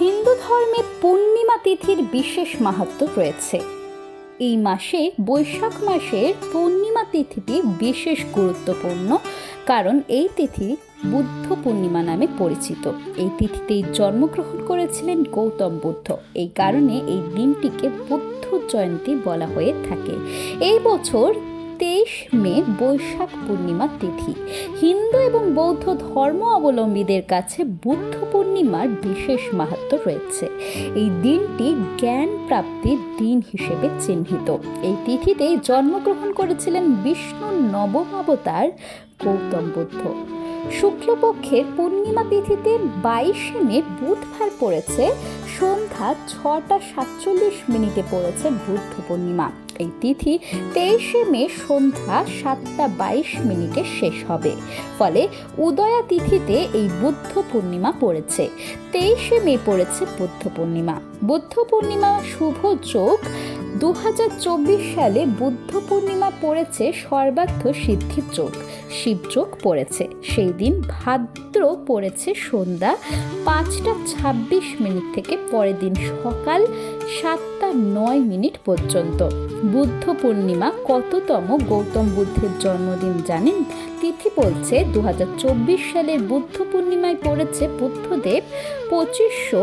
হিন্দু ধর্মে পূর্ণিমা তিথির বিশেষ মাহাত্ম্য রয়েছে। এই মাসে, বৈশাখ মাসের পূর্ণিমা তিথিটি বিশেষ গুরুত্বপূর্ণ, কারণ এই তিথি বুদ্ধ পূর্ণিমা নামে পরিচিত। এই তিথিতেই জন্মগ্রহণ করেছিলেন গৌতম বুদ্ধ। এই কারণে এই দিনটিকে বুদ্ধ জয়ন্তী বলা হয়ে থাকে। এই বছর তেইশ মে বৈশাখ পূর্ণিমা তিথি। হিন্দু এবং বৌদ্ধ ধর্ম অবলম্বীদের কাছে বুদ্ধ পূর্ণিমার বিশেষ মাহাত্ম রয়েছে। এই দিনটি জ্ঞান প্রাপ্তির দিন হিসেবে চিহ্নিত। এই তিথিতে জন্মগ্রহণ করেছিলেন বিষ্ণুর নবম অবতার গৌতম বুদ্ধ। শুক্লপক্ষের পূর্ণিমা তিথিতে বাইশে মে বুধবার পড়েছে, সন্ধ্যা ছটা সাতচল্লিশ মিনিটে পড়েছে বুদ্ধ পূর্ণিমা। এই তিথি তেইশে মে সন্ধ্যা সাতটা বাইশ মিনিটে শেষ হবে। ফলে উদয়া তিথিতে এই বুদ্ধ পূর্ণিমা পড়েছে। তেইশে মে পড়েছে বুদ্ধ পূর্ণিমা। বুদ্ধ পূর্ণিমা শুভ যোগ দু হাজার চব্বিশ সালে বুদ্ধ পূর্ণিমা পড়েছে সর্বার্থ সিদ্ধি যোগ। শিবযোগ পড়েছে। সেই দিন ভাদ্র পড়েছে সন্ধ্যা পাঁচটা ছাব্বিশ মিনিট থেকে পরের দিন সকাল সাতটা নয় মিনিট পর্যন্ত। বুদ্ধ পূর্ণিমা কততম গৌতম বুদ্ধের জন্মদিন জানেন? তিথি বলছে দু সালের বুদ্ধ পূর্ণিমায় পড়েছে বুদ্ধদেব পঁচিশশো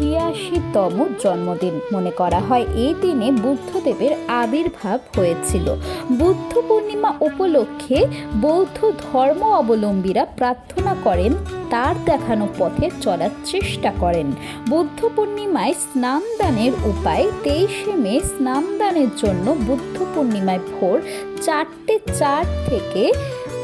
ছিয়াশিতম জন্মদিন মনে করা হয়। এই দিনে বুদ্ধদেবের আবির্ভাব হয়েছিল। বুদ্ধ পূর্ণিমা উপলক্ষে বৌদ্ধ ধর্ম অবলম্বীরা প্রার্থনা করেন, তার দেখানো পথে চলার চেষ্টা করেন। বুদ্ধ পূর্ণিমায় স্নানদানের উপায়, তেইশে মে স্নানদানের জন্য বুদ্ধ পূর্ণিমায় ভোর চারটে চার থেকে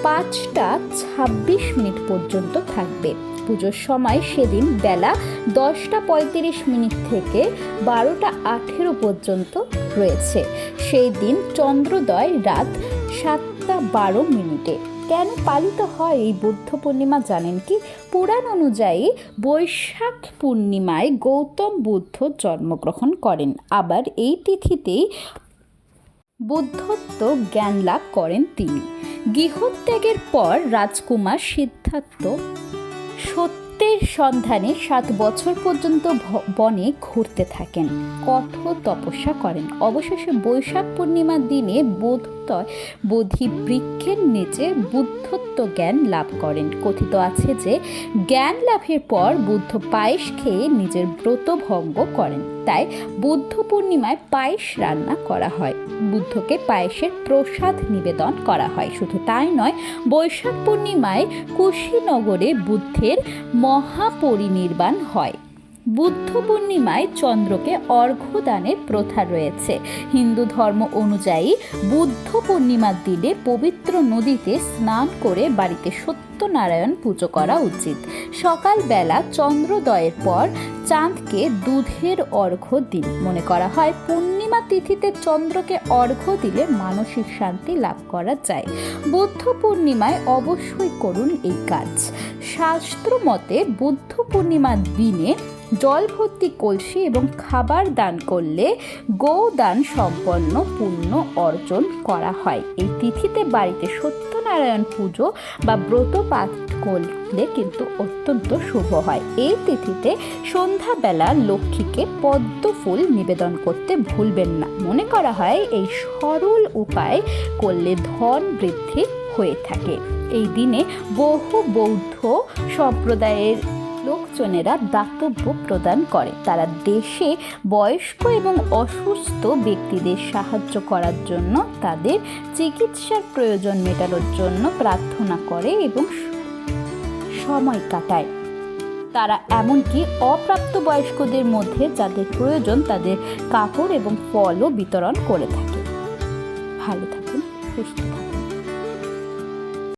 পাঁচটা ছাব্বিশ মিনিট পর্যন্ত থাকবে। পুজোর সময় সেদিন বেলা দশটা পঁয়ত্রিশ মিনিট থেকে বারোটা আঠেরো পর্যন্ত রয়েছে। সেই দিন চন্দ্রোদয় রাত সাতটা বারো মিনিটে। কেন পালিত হয় এই বুদ্ধ পূর্ণিমা জানেন কি? পুরাণ অনুযায়ী বৈশাখ পূর্ণিমায় গৌতম বুদ্ধ জন্মগ্রহণ করেন। আবার এই তিথিতেই বুদ্ধত্ব জ্ঞান লাভ করেন তিনি। গৃহত্যাগের পর রাজকুমার সিদ্ধার্থ সত্যের সন্ধানে সাত বছর পর্যন্ত বনে ঘুরতে থাকেন কঠোর তপস্যা করেন। অবশেষে বৈশাখ পূর্ণিমার দিনে বোধতয় বোধি বৃক্ষের নিচে বুদ্ধত্ব জ্ঞান লাভ করেন। কথিত আছে যে, জ্ঞান লাভের পর বুদ্ধ পায়েস খেয়ে নিজের ব্রত ভঙ্গ করেন। তাই বুদ্ধ পূর্ণিমায় পায়েস রান্না করা হয়। বুদ্ধকে পায়েসের প্রসাদ নিবেদন করা হয়। শুধু তাই নয়, বৈশাখ পূর্ণিমায় কুশীনগরে বুদ্ধের মহাপরিনির্বাণ হয়। বুদ্ধ পূর্ণিমায় চন্দ্রকে অর্ঘ্য দানের প্রথা রয়েছে। হিন্দু ধর্ম অনুযায়ী বুদ্ধ পূর্ণিমার দিনে পবিত্র নদীতে স্নান করে বাড়িতে সত্যনারায়ণ পুজো করা উচিত। সকালবেলা চন্দ্রোদয়ের পর চাঁদকে দুধের অর্ঘ্য দিন মনে করা হয়। পূর্ণিমা তিথিতে চন্দ্রকে অর্ঘ্য দিলে মানসিক শান্তি লাভ করা যায়। বুদ্ধ পূর্ণিমায় অবশ্যই করুন এই কাজ। শাস্ত্র মতে বুদ্ধ পূর্ণিমার দিনে জল ভর্তি কলসি এবং খাবার দান করলে গোদান সম্পন্ন পুণ্য অর্জন করা হয়। এই তিথিতে বাড়িতে সত্যনারায়ণ পুজো বা ব্রত পাঠ করলে কিন্তু অত্যন্ত শুভ হয়। এই তিথিতে সন্ধ্যাবেলা লক্ষ্মীকে পদ্ম ফুল নিবেদন করতে ভুলবেন না। মনে করা হয় এই সরল উপায় করলে ধন বৃদ্ধি হয়ে থাকে। এই দিনে বহু বৌদ্ধ সম্প্রদায়ের লোকজনেরা দাতব্য প্রদান করে। তারা দেশে বয়স্ক এবং অসুস্থ ব্যক্তিদের সাহায্য করার জন্য তাদের চিকিৎসার প্রয়োজন মেটানোর জন্য প্রার্থনা করে এবং সময় কাটায়। তারা এমনকি অপ্রাপ্তবয়স্কদের মধ্যে যাদের প্রয়োজন তাদের কাপড় এবং ফলও বিতরণ করে থাকে। ভালো থাকুন, সুস্থ থাকুন।